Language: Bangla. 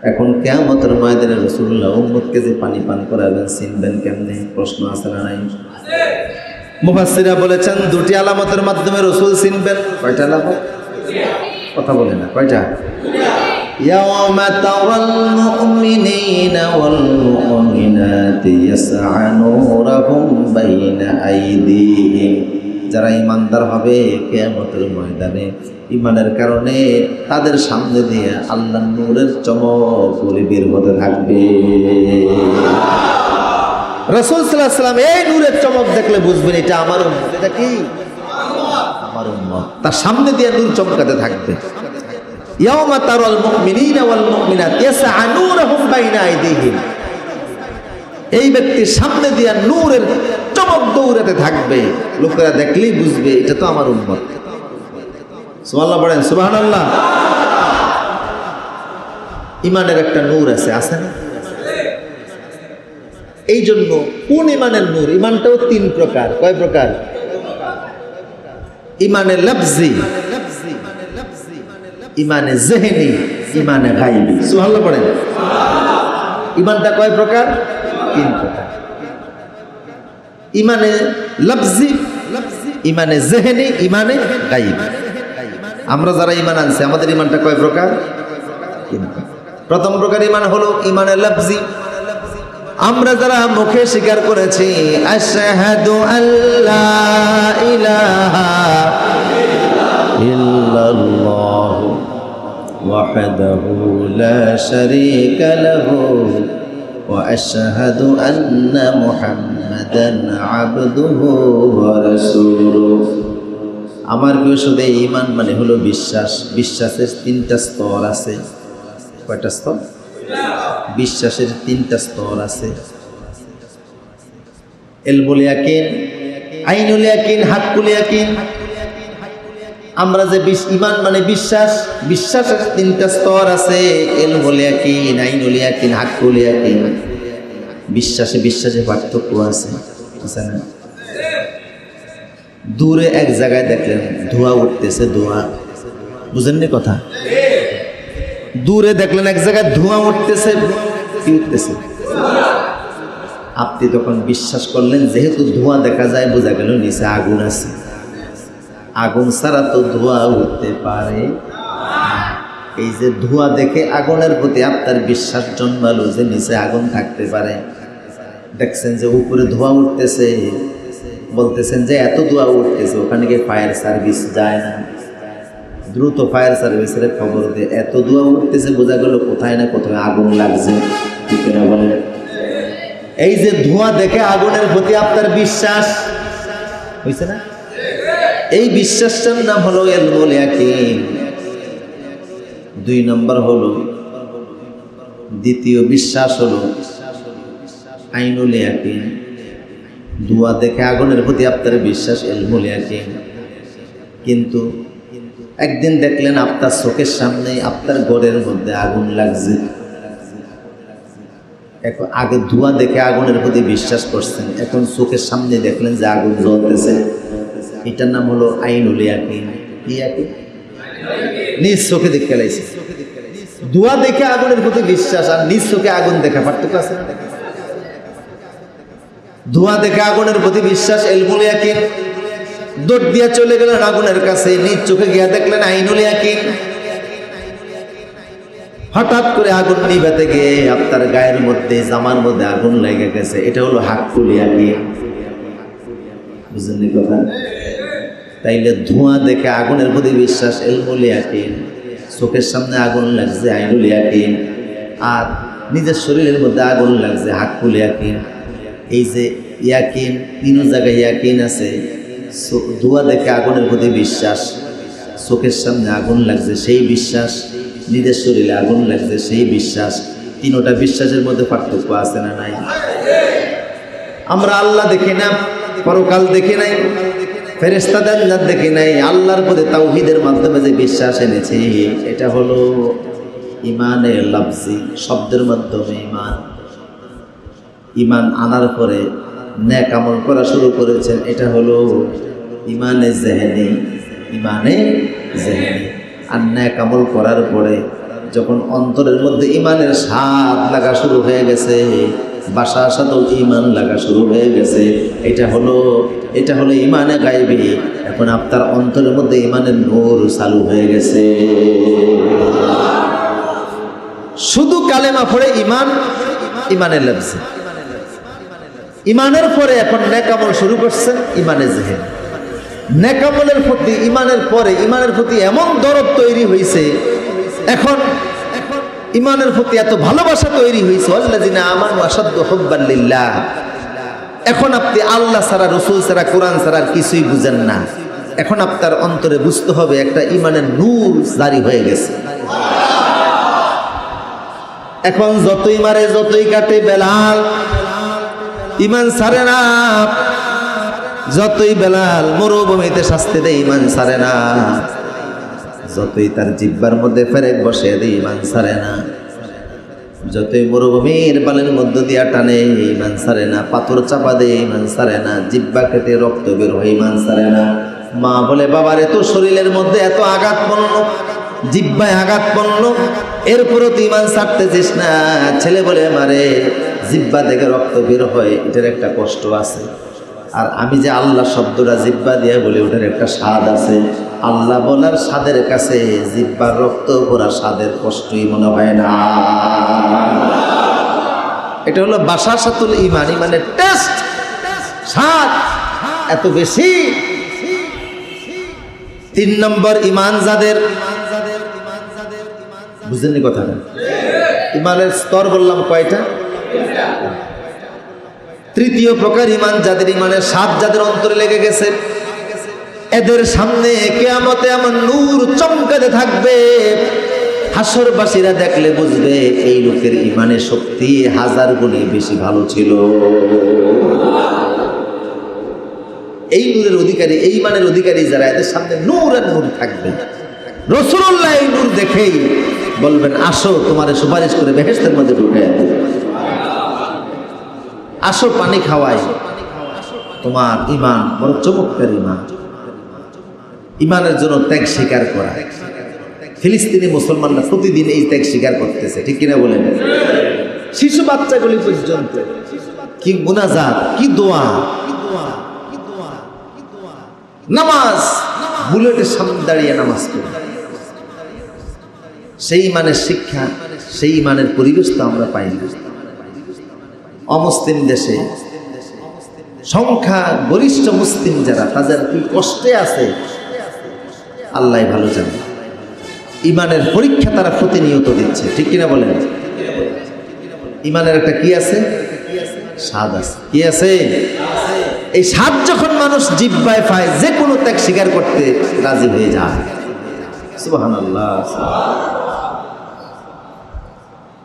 এখন কেমতের ময়দানে রসুল্লাহ উম্মতকে যে পানি পান করাবেন চিনবেন কেমনে প্রশ্ন আছে না নাই মুফাসসিরা বলেছেন দুটি আলামতের মাধ্যমে রসুল চিনবেন কয়টা আলামত কথা বলে না কয়টা يوم ترى المؤمنين والمؤمنات يسعى نورهم بين أيديهم যারা ইমানদার হবে কেয়ামতের ময়দানে ইমানের কারণে তাদের সামনে দিয়ে আল্লাহ নূরের চমক করে বের হতে থাকবে। রসুল সাল্লাহ সাল্লাম এই নূরের চমক দেখলে বুঝবেন এটা আমার উম্মত। এটা কি? আমার উম্মত। তার সামনে দিয়ে নূর চমকাতে থাকবে। ইয়াউমা তারাল মুমিনিনা ওয়াল মুমিনাত ইয়াসআ নূরুহুম বাইনা আইদিহিম। এই ব্যক্তির সামনে দিয়া নূরের চমক দৌড়াতে থাকবে। লোকেরা দেখলেই বুঝবে, এটা তো আমার উম্মত। সুবহানাল্লাহ পড়েন সুবহানাল্লাহ। ইমানের একটা নূর আছে আছে না? এই জন্য কোন ইমানের নূর? ইমানটাও তিন প্রকার। কয় প্রকার? ইমানে লফজি, ইমানে জেহেনি, ইমানে গাইবি। সুবহানাল্লাহ পড়েন ইমানটা কয় প্রকার? তিন প্রকার। ইমানে লফজি, ইমানে জেহেনি, ইমানে গাইবি। আমরা যারা ইমান আনছি, আমাদের ইমানটা কয় প্রকার? প্রথম প্রকার ইমান হলো ইমানে লফজি। আমরা যারা মুখে স্বীকার করেছি আল্লাহ ইলাহা ইল্লাল্লাহ আমার প্রিয় শুধু ইমান মানে হলো বিশ্বাস। বিশ্বাসের তিনটা স্তর আছে। কয়টা স্তর? বিশ্বাসের তিনটা স্তর আছে। এলমুল ইয়াকিন, আইনুল ইয়াকিন, হাক্কুল ইয়াকিন। আমরা যে ইমান মানে বিশ্বাস, বিশ্বাসের তিনটা স্তর আছে। এলমুল ইয়াকিন, আইনুল ইয়াকিন, হাক্কুল ইয়াকিন। বিশ্বাসে বিশ্বাসে পার্থক্য আছে। আছে না? দূরে এক জায়গায় দেখলেন ধোঁয়া উঠতেছে, ধোঁয়া। বুঝেননি কথা? দূরে দেখলেন এক জায়গায় ধোঁয়া উঠতেছে কি উঠতেছে। আপনি তখন বিশ্বাস করলেন, যেহেতু ধোঁয়া দেখা যায়, বোঝা গেল নিচে আগুন আছে। আগুন ছাড়া তো ধোঁয়া উঠতে পারে এই যে ধোঁয়া দেখে আগুনের প্রতি আপনার বিশ্বাস জন্মালো যে নিচে আগুন থাকতে পারে। দেখছেন যে উপরে ধোঁয়া উঠতেছে। বলতেছেন যে, এত ধোঁয়া উঠতেছে ওখানে গিয়ে ফায়ার সার্ভিস যায় না। দ্রুত ফায়ার সার্ভিসের খবর দিয়ে এত ধোঁয়া উঠতেছে বোঝা গেল কোথায় না কোথায় আগুন লাগছে। বলে? এই যে ধোঁয়া দেখে আগুনের প্রতি আপনার বিশ্বাস? হয়েছে না? এই বিশ্বাসটার নাম হলো এলমুল ইয়াকিন। দুই নম্বর হলো, দ্বিতীয় বিশ্বাস হলো আইনুল ইয়াকিন। ধোঁয়া দেখে আগুনের প্রতি আপনার বিশ্বাস এলমুল ইয়াকিন। কিন্তু একদিন দেখলেন আপনার চোখের সামনে আপনার ঘরের মধ্যে আগুন লাগছে। এখন আগে ধোঁয়া দেখে আগুনের প্রতি বিশ্বাস করছেন, এখন চোখের সামনে দেখলেন যে আগুন জ্বলতেছে। এটার নাম হলো আইনুল ইয়াকিন। কি ইয়াকিন? নিজ চোখে দেখে লাইছে। ধোঁয়া দেখে আগুনের প্রতি বিশ্বাস আর নিজ চোখে আগুন দেখা পার্থক্য আছে? না ধোঁয়া দেখে আগুনের প্রতি বিশ্বাস, এলমুল ইয়াকিন। দৌড় দিয়া চলে গেলেন আগুনের কাছে, নিজ চোখে গিয়া দেখলেন আইনুল ইয়াকিন। হঠাৎ করে আগুন নিভাতে গিয়ে আপনার গায়ের মধ্যে, জামার মধ্যে আগুন লেগে গেছে। এটা হলো হাক্কুল ইয়াকিন। বুঝলেন কথা? তাইলে ধোঁয়া দেখে আগুনের প্রতি বিশ্বাস, এলমুল ইয়াকিন। চোখের সামনে আগুন লাগছে আইনুল ইয়াকিন। আর নিজের শরীরের মধ্যে আগুন লাগছে হাক্কুল ইয়াকিন। এই যে ইয়াকিন তিন জায়গায় ইয়াকিন আছে। ধোঁয়া দেখে আগুনের প্রতি বিশ্বাস, চোখের সামনে আগুন লাগছে সেই বিশ্বাস, নিজের শরীরে আগুন লাগছে সেই বিশ্বাস, তিনোটা বিশ্বাসের মধ্যে পার্থক্য আছে না নাই? আমরা আল্লাহ দেখি না, পরকাল দেখি নাই ফেরেস্তা জান্নাত দেখি নাই, আল্লাহর প্রতি তাওহিদের মাধ্যমে যে বিশ্বাস এনেছি, এটা হলো ইমানের লাফজি, শব্দের মাধ্যমে ইমান। ইমান আনার পরে ন্যাক আমল করা শুরু করেছেন, এটা হলো ইমানে জেহেনি ইমানে জেহেনি আর ন্যাক আমল করার পরে যখন অন্তরের মধ্যে ইমানের স্বাদ লাগা শুরু হয়ে গেছে বাসা সাথেও ইমান লাগা শুরু হয়ে গেছে, এটা হলো এটা হলো ইমানে গাইবি। এখন আপনার অন্তরের মধ্যে ইমানের নূর চালু হয়ে গেছে। শুধু কালেমা পড়ে ইমান, ইমানের লাগছে ইমানের পরে এখন নেকামল শুরু করছেন ইমানের জেহেন। নেকামলের প্রতি, ইমানের পরে, ইমানের প্রতি এমন দরদ তৈরি হয়েছে এখন ইমানের প্রতি এত ভালোবাসা তৈরি হয়েছে আল্লাহ আমার এখন আপনি আল্লাহ ছাড়া, রসুল সারা কোরআন আর কিছুই বুঝেন না। এখন আপনার অন্তরে বুঝতে হবে, একটা ইমানের নূর জারি হয়ে গেছে। এখন যতই মারে, যতই কাটে বেলাল ইমান সারে না। যতই বেলাল মরুভূমিতে শাস্তি দেয়, ইমান সারে না। যতই তার জিব্বার মধ্যে ফেরেক বসে দেয়, ইমান সারে না। যতই মরুভূমির বালের মধ্য দিয়া টানে, ইমান সারে না। পাথর চাপা দেয়, ইমান সারে না। জিব্বা কেটে রক্ত বের হয়, ইমান সারে না। মা বলে, বাবারে, তোর শরীরের মধ্যে এত আঘাত পড়ল, জিব্বায় আঘাত পড়ল। এরপরও তুই ইমান ছাড়তেছিস না। ছেলে বলে, মারে জিব্বা থেকে রক্ত বের হয় এটার একটা কষ্ট আছে। আর আমি যে আল্লাহ শব্দটা জিব্বা দিয়ে বলি ওটার একটা স্বাদ আছে। আল্লাহ বলার স্বাদের কাছে জিব্বার রক্ত ভরা স্বাদের কষ্টই মনে হয় না। এটা হলো বাসা সাতুল ইমান ইমানের টেস্ট স্বাদ এত বেশি। তিন নম্বর ইমান যাদের বুঝলেন কথাটা? ইমানের স্তর বললাম কয়টা? তৃতীয় প্রকার ইমান যাদের ইমানের স্বাদ যাদের অন্তরে লেগে গেছে, এদের সামনে কেয়ামতে আমার নূর চমকাতে থাকবে। হাসরবাসীরা দেখলে বুঝবে, এই লোকের ইমানের শক্তি হাজার গুণে বেশি ভালো ছিল। এই নূরের অধিকারী, এই মানের অধিকারী যারা, এদের সামনে নূর আর নূর থাকবে রসুল্লাহ এই নূর দেখেই বলবেন, আসো তোমার সুপারিশ করে বেহেস্তের মধ্যে ঢুকে। আসো পানি খাওয়াই তোমার ইমান বড় চমৎকার ইমান ইমানের জন্য ত্যাগ স্বীকার করা। ফিলিস্তিনি মুসলমানরা প্রতিদিন এই ত্যাগ স্বীকার করতেছে, ঠিক কিনা বলেন? শিশু বাচ্চাগুলি পর্যন্ত কি গুনাজাত কি দোয়া? নামাজ, বুলেটের সামনে দাঁড়িয়ে নামাজ পড়ে। সেই মানের শিক্ষা, সেই মানের পরিবেশ তো আমরা পাই না। অমুসলিম দেশে। সংখ্যা গরিষ্ঠ মুসলিম যারা, তাদের কি কষ্টে আছে? আল্লাহ ভালো জানে। ইমানের পরীক্ষা তারা প্রতিনিয়ত দিচ্ছে, ঠিক কিনা বলেন? ইমানের একটা কি আছে? স্বাদ আছে। কি আছে? এই স্বাদ যখন মানুষ জিব্বায় পায়, যে কোনো ত্যাগ স্বীকার করতে রাজি হয়ে যায়। সুবাহ আল্লাহ